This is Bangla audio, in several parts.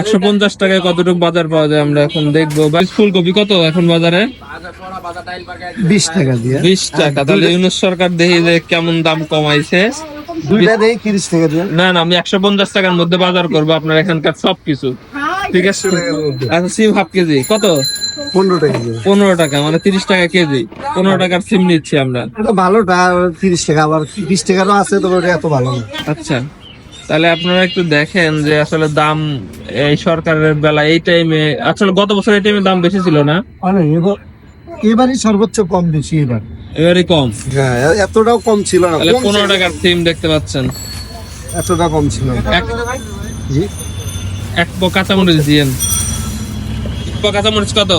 একশো পঞ্চাশ টাকায় কতটুকু বাজার পাওয়া যায় আমরা এখন দেখব। ফুলকপি কত এখন বাজারে? বিশ টাকা দিয়ে। বিশ টাকা। তাহলে ইউনুস সরকার দেখি যে কেমন দাম কমাইছে। দুইটা দেই তিরিশ টাকা দিয়ে। না না আমি একশো পঞ্চাশ টাকার মধ্যে বাজার করব আপনার এখানকার সবকিছু। ঠিক আছে? আচ্ছা সিম হাফ কেজি কত? পনেরো টাকা পনেরো টাকা মানে তিরিশ টাকা কেজি। পনেরো টাকার সিম নিচ্ছি আমরা। ভালোটা তিরিশ টাকা আবার বিশ টাকারও আছে তবে এত ভালো আচ্ছা। তাহলে আপনারা একটু দেখেন যে আসলে দাম এই সরকারের বেলা এই টাইমে আসলে গত বছর এই টাইমে দাম বেশি ছিল না? এবার এবারই সর্বোচ্চ কম বেশি এবার। এবারই কম? হ্যাঁ এতটাও কম ছিল না। তাহলে পনেরো টাকার সিম দেখতে পাচ্ছেন। এতটা কম ছিল এক জি? এক পো কাঁচামরিচ দিয়েন। এক পো কাঁচামরিচ কত?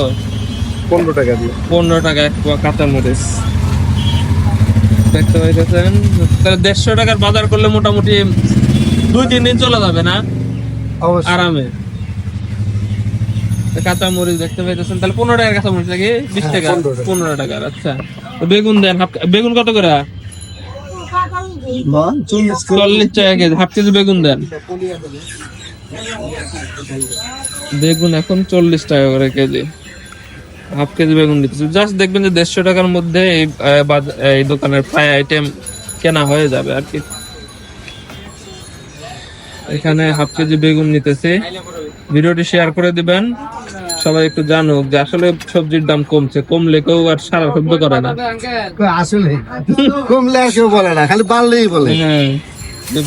পনেরো টাকা দিয়ে। পনেরো টাকা এক পো কাঁচামরিচ। দেখতে পাইতেছেন? তাহলে দেড়শো টাকার বাজার করলে মোটামুটি দুই তিন দিন চলে যাবে না? আরামে। তো কাঁচামরিচ দেখতে পাইতেছেন। তাহলে পনেরো টাকার কাঁচামরিচ নাকি? বিশ হ্যাঁ, টাকা। পনেরো টাকার আচ্ছা। বেগুন দেন বেগুন কত করে? চল্লিশ টাকা কেজি হাফ কেজি বেগুন দেন। বেগুন এখন চল্লিশ টাকা করে কেজি। হাফ কেজি বেগুন দিতেছে। জাস্ট দেখবেন যে দেড়শো টাকার মধ্যে এই এই দোকানের প্রায় আইটেম কেনা হয়ে যাবে আর কি। এখানে হাফ কেজি বেগুন নিতেছে। ভিডিওটি শেয়ার করে দিবেন। সবাই একটু জানুক যে আসলে সবজির দাম কমছে। কমলে কেউ আর সারা শব্দ করে না। আসলে? কমলে আর কেউ বলে না খালি বাড়লেই বলে। হ্যাঁ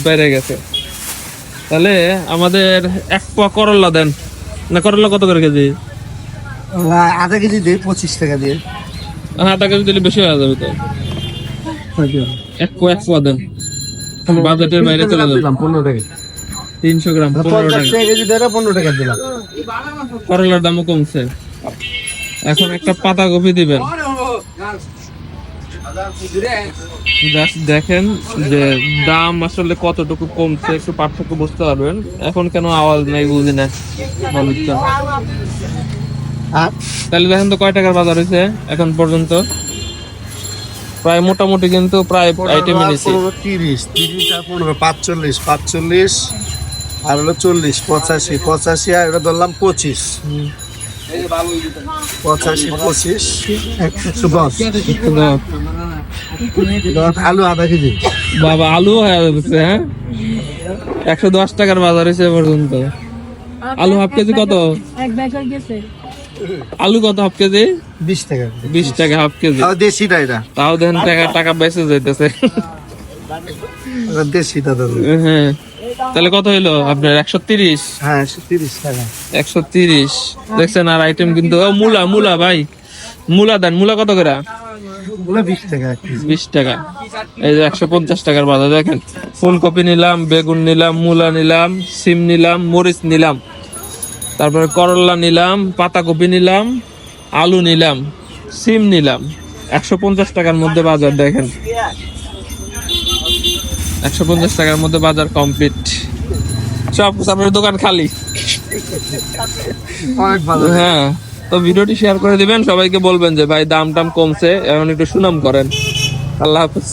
বেড়ে গেছে। তাহলে আমাদের এক পোয়া করলা দেন। না করলা কত করে কেজি? আধা কেজি দিয়ে পঁচিশ টাকা দিয়ে। আধা কেজি দিলে বেশি হয়ে যাবে তো। এক পোয়া এক পোয়া দেন। বাজেটের বাইরে চলে যাবে। পনেরো টাকা। তিনশো গ্রাম পনেরো টাকা। পনেরো টাকা দিলাম। করলার দামও কমছে। এখন একটা পাতাকপি দিবেন। জাস্ট দেখেন যে দাম আসলে কতটুকু কমছে একটু পার্থক্য বুঝতে পারবেন। এখন কেন আওয়াজ নেই বুঝি না। তাহলে দেখেন তো কয় টাকার বাজার হয়েছে এখন পর্যন্ত? প্রায় মোটামুটি কিন্তু প্রায় আইটেম পনেরো তিরিশ তিরিশ পনেরো পাঁচচল্লিশ পাঁচচল্লিশ। আর হলো চল্লিশ পঁচাশি পঁচাশি আর এটা ধরলাম পঁচিশ। পঁচাশি পঁচিশ। একশো দশ দশ আলু আধা কেজি। বাবা আলু হয়ে যাচ্ছে হ্যাঁ? একশো দশ টাকার বাজার হয়েছে পর্যন্ত। আলু হাফ কেজি কত? এক ব্যাগ হয়ে গেছে। আলু কত হাফ কেজি? বিশ টাকা। বিশ টাকা হাফ কেজি। তাও দেশিটা এটা। তাও দেখেন টাকা টাকা বেঁচে যাইতেছে। দেশিটা দাদা হ্যাঁ। তাহলে কত হইল? আপনার একশো তিরিশ? হ্যাঁ একশো তিরিশ টাকা। একশো তিরিশ। দেখছেন আর আইটেম কিন্তু ও মূলা মূলা ভাই। মূলা দেন মূলা কত করে? ওগুলো বিশ টাকা বিশ টাকা। এই যে একশো পঞ্চাশ টাকার বাজার দেখেন। ফুলকপি নিলাম বেগুন নিলাম মূলা নিলাম সিম নিলাম মরিচ নিলাম। তারপরে করলা নিলাম পাতাকপি নিলাম আলু নিলাম সিম নিলাম। একশো পঞ্চাশ টাকার মধ্যে বাজার দেখেন। একশো পঞ্চাশ টাকার মধ্যে বাজার কমপ্লিট। সব আপনার দোকান খালি। অনেক ভালো। হ্যাঁ তো ভিডিওটি শেয়ার করে দিবেন সবাইকে বলবেন যে ভাই দাম টাম কমছে এখন একটু সুনাম করেন। আল্লাহ হাফিজ।